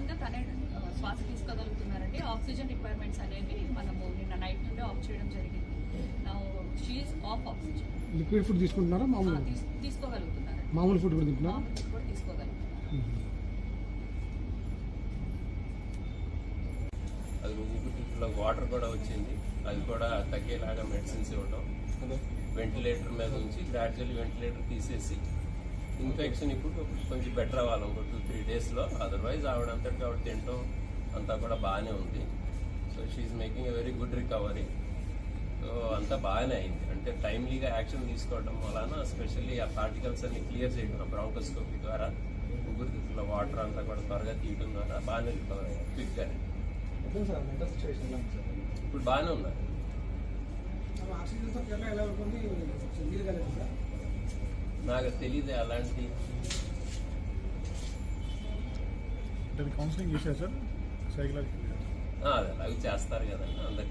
ఓన్గా తనే శ్వాస తీసుకోగలుగుతున్నారండి. ఆక్సిజన్ రిక్వైర్మెంట్స్ అనేవి మనము నిన్న నైట్ నుండి ఆఫ్ చేయడం జరిగింది. నా she's off oxygen liquid food తీసుకుంటున్నారా? మామూలు తీసుకోగలుగుతున్నారండి. మామూలు ఫుడ్ కూడా తింటున్నారా? కూడా తీసుకోగలుగుతున్నారు అది ఊపిరితిత్తులో వాటర్ కూడా వచ్చింది. అది కూడా తగ్గేలాగా మెడిసిన్స్ ఇవ్వడం వెంటిలేటర్ మీద ఉంచి గ్రాడ్యువల్ వెంటిలేటర్ తీసేసి ఇన్ఫెక్షన్ ఇప్పుడు కొంచెం బెటర్ అవ్వాలి ఇంకో టూ త్రీ డేస్లో అదర్వైజ్ ఆవిడంతటికి ఆవిడ తినటం అంతా కూడా బాగానే ఉంది. So she's making a very good recovery so అంతా బాగానే అయింది. అంటే టైమ్లీగా యాక్షన్ తీసుకోవడం వలన ఎస్పెషల్లీ ఆ పార్టికల్స్ అన్ని క్లియర్ చేయడం బ్రాంకోస్కోపీ ద్వారా ఊపిరితిత్తుల వాటర్ అంతా కూడా త్వరగా తీయడం ద్వారా బాగానే రికవర్ అయ్యారు క్విక్గానే ఇప్పుడు బాగానే ఉన్నారు. నాకు తెలియదు అలాంటి కౌన్సిలింగ్ చేశారు సార్? సైకలాజికల్ అలాగే చేస్తారు కదండి అందరికీ.